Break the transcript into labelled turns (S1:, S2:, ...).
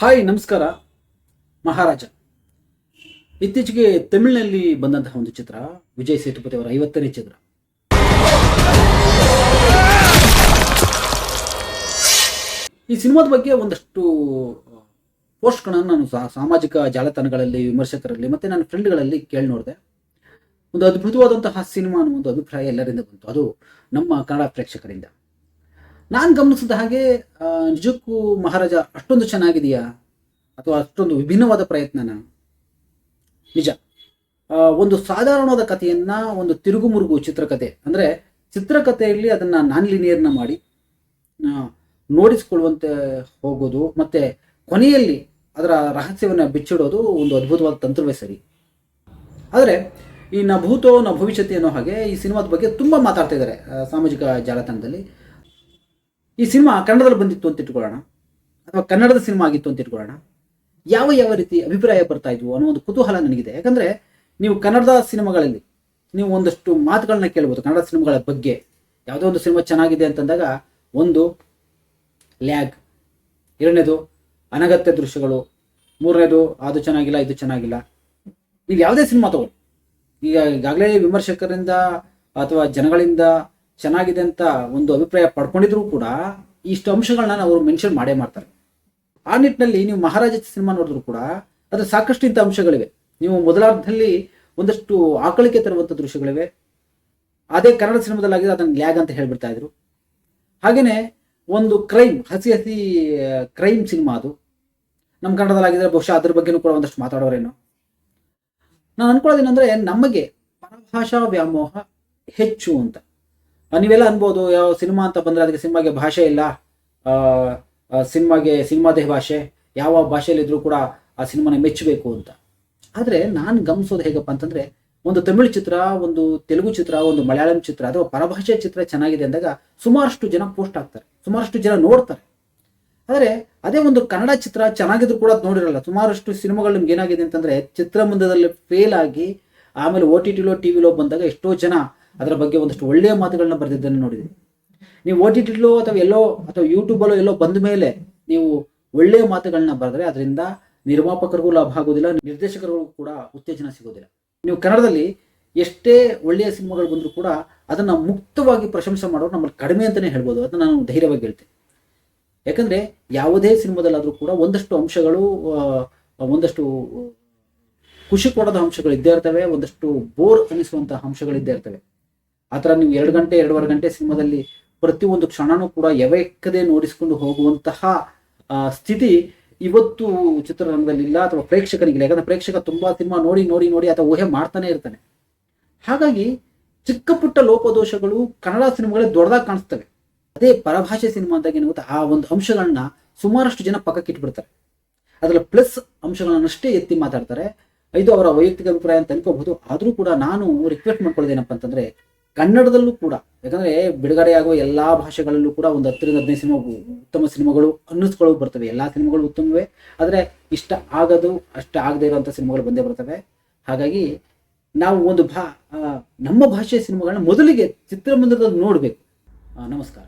S1: Hi, ನಮಸ್ಕಾರ. ಮಹಾರಾಜ. ಇತ್ತೀಚೆಗೆ ತಮಿಳಿನಲ್ಲಿ ಬಂದಂತಹ ಒಂದು ಚಿತ್ರ, ವಿಜಯ್ ಸೇತುಪತಿ ಅವರ ಐವತ್ತನೇ ಚಿತ್ರ. ಈ ಸಿನಿಮಾದ ಬಗ್ಗೆ ಒಂದಷ್ಟು ಪೋಸ್ಟ್ಗಳನ್ನು ನಾನು ಸಾಮಾಜಿಕ ಜಾಲತಾಣಗಳಲ್ಲಿ ವಿಮರ್ಶಕರಲ್ಲಿ ಮತ್ತೆ ನನ್ನ ಫ್ರೆಂಡ್ಗಳಲ್ಲಿ ಕೇಳಿ ನೋಡಿದೆ. ಒಂದು ಅದ್ಭುತವಾದಂತಹ ಸಿನಿಮಾ ಅನ್ನೋ ಒಂದು ಅಭಿಪ್ರಾಯ ಎಲ್ಲರಿಂದ ಬಂತು. ಅದು ನಮ್ಮ ಕನ್ನಡ ಪ್ರೇಕ್ಷಕರಿಂದ. ನಾನು ಗಮನಿಸಿದ ಹಾಗೆ ನಿಜಕ್ಕೂ ಮಹಾರಾಜ, ಅಷ್ಟೊಂದು ಚೆನ್ನಾಗಿದೆಯಾ? ಅಥವಾ ಅಷ್ಟೊಂದು ವಿಭಿನ್ನವಾದ ಪ್ರಯತ್ನನ? ನಿಜ. ಒಂದು ಸಾಧಾರಣವಾದ ಕಥೆಯನ್ನ, ಒಂದು ತಿರುಗುಮುರುಗು ಚಿತ್ರಕಥೆ ಅಂದ್ರೆ ಚಿತ್ರಕಥೆಯಲ್ಲಿ ಅದನ್ನ ನಾನ್ ಲಿನಿಯರ್ನ ಮಾಡಿ ನೋಡಿಸ್ಕೊಳ್ಳುವಂತೆ ಹೋಗೋದು, ಮತ್ತೆ ಕೊನೆಯಲ್ಲಿ ಅದರ ರಹಸ್ಯವನ್ನು ಬಿಚ್ಚಿಡೋದು ಒಂದು ಅದ್ಭುತವಾದ ತಂತ್ರವೇ ಸರಿ. ಆದರೆ, ಈ ನ ಭೂತೋ ನ ಭವಿಷ್ಯತಿ ಅನ್ನೋ ಹಾಗೆ ಈ ಸಿನಿಮಾದ ಬಗ್ಗೆ ತುಂಬ ಮಾತಾಡ್ತಾ ಇದ್ದಾರೆ ಸಾಮಾಜಿಕ ಜಾಲತಾಣದಲ್ಲಿ. ಈ ಸಿನಿಮಾ ಕನ್ನಡದಲ್ಲಿ ಬಂದಿತ್ತು ಅಂತ ಇಟ್ಕೊಳ್ಳೋಣ? ಅಥವಾ ಕನ್ನಡದ ಸಿನಿಮಾ ಆಗಿತ್ತು ಅಂತ ಇಟ್ಕೊಳ್ಳೋಣ? ಯಾವ ಯಾವ ರೀತಿ ಅಭಿಪ್ರಾಯ ಬರ್ತಾ ಇದ್ವು ಅನ್ನೋ ಒಂದು ಕುತೂಹಲ ನನಗಿದೆ. ಯಾಕಂದ್ರೆ ನೀವು ಕನ್ನಡದ ಸಿನಿಮಾಗಳಲ್ಲಿ ನೀವು ಒಂದಷ್ಟು ಮಾತುಗಳನ್ನ ಕೇಳ್ಬೋದು, ಕನ್ನಡ ಸಿನಿಮಾಗಳ ಬಗ್ಗೆ. ಯಾವುದೋ ಒಂದು ಸಿನಿಮಾ ಚೆನ್ನಾಗಿದೆ ಅಂತಂದಾಗ ಒಂದು ಲ್ಯಾಗ್, ಎರಡನೇದು ಅನಗತ್ಯ ದೃಶ್ಯಗಳು, ಮೂರನೇದು ಅದು ಚೆನ್ನಾಗಿಲ್ಲ, ಇದು ಚೆನ್ನಾಗಿಲ್ಲ. ನೀವು ಯಾವುದೇ ಸಿನಿಮಾ ತಗೊಳ್ಳಿ. ಈಗ ಈಗಾಗಲೇ ವಿಮರ್ಶಕರಿಂದ ಅಥವಾ ಜನಗಳಿಂದ ಚೆನ್ನಾಗಿದೆ ಅಂತ ಒಂದು ಅಭಿಪ್ರಾಯ ಪಡ್ಕೊಂಡಿದ್ರು ಕೂಡ ಇಷ್ಟು ಅಂಶಗಳನ್ನ ಅವರು ಮೆನ್ಷನ್ ಮಾಡೇ ಮಾಡ್ತಾರೆ. ಆ ನಿಟ್ಟಿನಲ್ಲಿ ನೀವು ಮಹಾರಾಜ ಸಿನಿಮಾ ನೋಡಿದ್ರು ಕೂಡ ಅದ್ರ ಸಾಕಷ್ಟು ಇಂಥ ಅಂಶಗಳಿವೆ. ನೀವು ಮೊದಲಾರ್ಧದಲ್ಲಿ ಒಂದಷ್ಟು ಆಕಳಿಕೆ ತರುವಂಥ ದೃಶ್ಯಗಳಿವೆ. ಅದೇ ಕನ್ನಡ ಸಿನಿಮಾದಲ್ಲಾಗಿದೆ, ಅದನ್ನು ಲ್ಯಾಗ್ ಅಂತ ಹೇಳ್ಬಿಡ್ತಾ ಇದ್ರು. ಹಾಗೆಯೇ ಒಂದು ಕ್ರೈಮ್ ಹಸಿ ಹಸಿ ಕ್ರೈಮ್ ಸಿನಿಮಾ ಅದು. ನಮ್ಮ ಕನ್ನಡದಲ್ಲಾಗಿದ್ರೆ ಬಹುಶಃ ಅದ್ರ ಬಗ್ಗೆನೂ ಕೂಡ ಒಂದಷ್ಟು ಮಾತಾಡೋರೇನು. ನಾನು ಅನ್ಕೊಳ್ಳೋದೇನೆಂದರೆ ನಮಗೆ ಪರಭಾಷಾ ವ್ಯಾಮೋಹ ಹೆಚ್ಚು ಅಂತ. ನೀವೆಲ್ಲ ಅನ್ಬೋದು ಯಾವ ಸಿನಿಮಾ ಅಂತ ಬಂದರೆ ಅದಕ್ಕೆ ಸಿನಿಮಾಗೆ ಭಾಷೆ ಇಲ್ಲ. ಆ, ಸಿನಿಮಾಗೆ ಸಿನಿಮಾದೇ ಭಾಷೆ. ಯಾವ ಭಾಷೆಯಲ್ಲಿದ್ದರೂ ಕೂಡ ಆ ಸಿನಿಮಾನ ಮೆಚ್ಚಬೇಕು ಅಂತ. ಆದ್ರೆ ನಾನು ಗಮನಿಸೋದು ಹೇಗಪ್ಪ ಅಂತಂದ್ರೆ ಒಂದು ತಮಿಳು ಚಿತ್ರ ಒಂದು ತೆಲುಗು ಚಿತ್ರ ಒಂದು ಮಲಯಾಳಂ ಚಿತ್ರ ಅಥವಾ ಪರಭಾಷೆ ಚಿತ್ರ ಚೆನ್ನಾಗಿದೆ ಅಂದಾಗ ಸುಮಾರಷ್ಟು ಜನ ಪೋಸ್ಟ್ ಆಗ್ತಾರೆ ಸುಮಾರಷ್ಟು ಜನ ನೋಡ್ತಾರೆ. ಆದರೆ ಅದೇ ಒಂದು ಕನ್ನಡ ಚಿತ್ರ ಚೆನ್ನಾಗಿದ್ರು ಕೂಡ ನೋಡಿರಲ್ಲ. ಸುಮಾರಷ್ಟು ಸಿನಿಮಾಗಳು ನಿಮ್ಗೆ ಏನಾಗಿದೆ ಅಂತಂದ್ರೆ ಚಿತ್ರಮಂದಿರದಲ್ಲಿ ಫೇಲ್ ಆಗಿ ಆಮೇಲೆ ಓ ಟಿ ಟಿಲೋ ಟಿ ವಿಲೋ ಬಂದಾಗ ಎಷ್ಟೋ ಜನ ಅದರ ಬಗ್ಗೆ ಒಂದಷ್ಟು ಒಳ್ಳೆಯ ಮಾತುಗಳನ್ನ ಬರೆದಿದ್ದನ್ನು ನೋಡಿದೆ. ನೀವು ಓ ಟಿ ಟಿಲೋ ಅಥವಾ ಎಲ್ಲೋ ಅಥವಾ ಯೂಟ್ಯೂಬಲ್ಲೋ ಎಲ್ಲೋ ಬಂದ ಮೇಲೆ ನೀವು ಒಳ್ಳೆಯ ಮಾತುಗಳನ್ನ ಬರೆದ್ರೆ ಅದರಿಂದ ನಿರ್ಮಾಪಕರಿಗೂ ಲಾಭ ಆಗೋದಿಲ್ಲ, ನಿರ್ದೇಶಕರಿಗೂ ಕೂಡ ಉತ್ತೇಜನ ಸಿಗೋದಿಲ್ಲ. ನೀವು ಕನ್ನಡದಲ್ಲಿ ಎಷ್ಟೇ ಒಳ್ಳೆಯ ಸಿನಿಮಾಗಳು ಬಂದರೂ ಕೂಡ ಅದನ್ನು ಮುಕ್ತವಾಗಿ ಪ್ರಶಂಸೆ ಮಾಡೋರು ನಮ್ಮಲ್ಲಿ ಕಡಿಮೆ ಅಂತಲೇ ಹೇಳ್ಬೋದು. ಅದನ್ನು ನಾನು ಧೈರ್ಯವಾಗಿ ಹೇಳ್ತೇನೆ. ಯಾಕಂದರೆ ಯಾವುದೇ ಸಿನಿಮಾದಲ್ಲಾದರೂ ಕೂಡ ಒಂದಷ್ಟು ಅಂಶಗಳು ಒಂದಷ್ಟು ಖುಷಿ ಕೊಡೋದ ಅಂಶಗಳು ಇದ್ದೇ ಇರ್ತವೆ, ಒಂದಷ್ಟು ಬೋರ್ ಅನ್ನಿಸುವಂತಹ ಅಂಶಗಳು ಇದ್ದೇ ಇರ್ತವೆ. ಆ ಥರ ನೀವು ಎರಡು ಗಂಟೆ, ಎರಡೂವರೆ ಗಂಟೆ ಸಿನಿಮಾದಲ್ಲಿ ಪ್ರತಿಯೊಂದು ಕ್ಷಣನೂ ಕೂಡ ಎವೆಕ್ಕದೆ ನೋಡಿಸ್ಕೊಂಡು ಹೋಗುವಂತಹ ಸ್ಥಿತಿ ಇವತ್ತು ಚಿತ್ರರಂಗದಲ್ಲಿ ಇಲ್ಲ ಅಥವಾ ಪ್ರೇಕ್ಷಕನಿಗಿಲ್ಲ. ಯಾಕಂದ್ರೆ ಪ್ರೇಕ್ಷಕ ತುಂಬಾ ಸಿನಿಮಾ ನೋಡಿ ನೋಡಿ ನೋಡಿ ಅಥವಾ ಊಹೆ ಮಾಡ್ತಾನೆ ಇರ್ತಾನೆ. ಹಾಗಾಗಿ ಚಿಕ್ಕ ಪುಟ್ಟ ಲೋಪದೋಷಗಳು ಕನ್ನಡ ಸಿನಿಮಾಗಳಲ್ಲಿ ದೊಡ್ಡದಾಗಿ ಕಾಣಿಸ್ತವೆ. ಅದೇ ಪರಭಾಷೆ ಸಿನಿಮಾ ಅಂದಾಗ ಏನಾಗುತ್ತೆ ಆ ಒಂದು ಅಂಶಗಳನ್ನ ಸುಮಾರಷ್ಟು ಜನ ಪಕ್ಕಕ್ಕೆ ಇಟ್ಬಿಡ್ತಾರೆ. ಅದರ ಪ್ಲಸ್ ಅಂಶಗಳನ್ನಷ್ಟೇ ಎತ್ತಿ ಮಾತಾಡ್ತಾರೆ. ಇದು ಅವರ ವೈಯಕ್ತಿಕ ಅಭಿಪ್ರಾಯ ಅಂತ ಅನ್ಕೋಬಹುದು ಆದರೂ ಕೂಡ ನಾನು ರಿಕ್ವೆಸ್ಟ್ ಮಾಡ್ಕೊಳ್ಳೋದೇನಪ್ಪ ಅಂತಂದ್ರೆ ಕನ್ನಡದಲ್ಲೂ ಕೂಡ, ಯಾಕಂದ್ರೆ ಬಿಡುಗಡೆಯಾಗುವ ಎಲ್ಲಾ ಭಾಷೆಗಳಲ್ಲೂ ಕೂಡ ಒಂದು ಹತ್ತರಿಂದ ಹದಿನೈದು ಸಿನಿಮಾ ಉತ್ತಮ ಸಿನಿಮಾಗಳು ಅನ್ನಿಸ್ಕೊಳ್ಳೋ ಬರ್ತವೆ. ಎಲ್ಲಾ ಸಿನಿಮಾಗಳು ಉತ್ತಮವೇ, ಆದರೆ ಇಷ್ಟ ಆಗದು, ಅಷ್ಟ ಆಗದೆ ಇರುವಂತ ಸಿನಿಮಾಗಳು ಬಂದೇ ಬರ್ತವೆ. ಹಾಗಾಗಿ ನಾವು ಒಂದು ಭಾ ನಮ್ಮ ಭಾಷೆಯ ಸಿನಿಮಾಗಳನ್ನ ಮೊದಲಿಗೆ ಚಿತ್ರಮಂದಿರದಲ್ಲಿ ನೋಡಬೇಕು. ನಮಸ್ಕಾರ.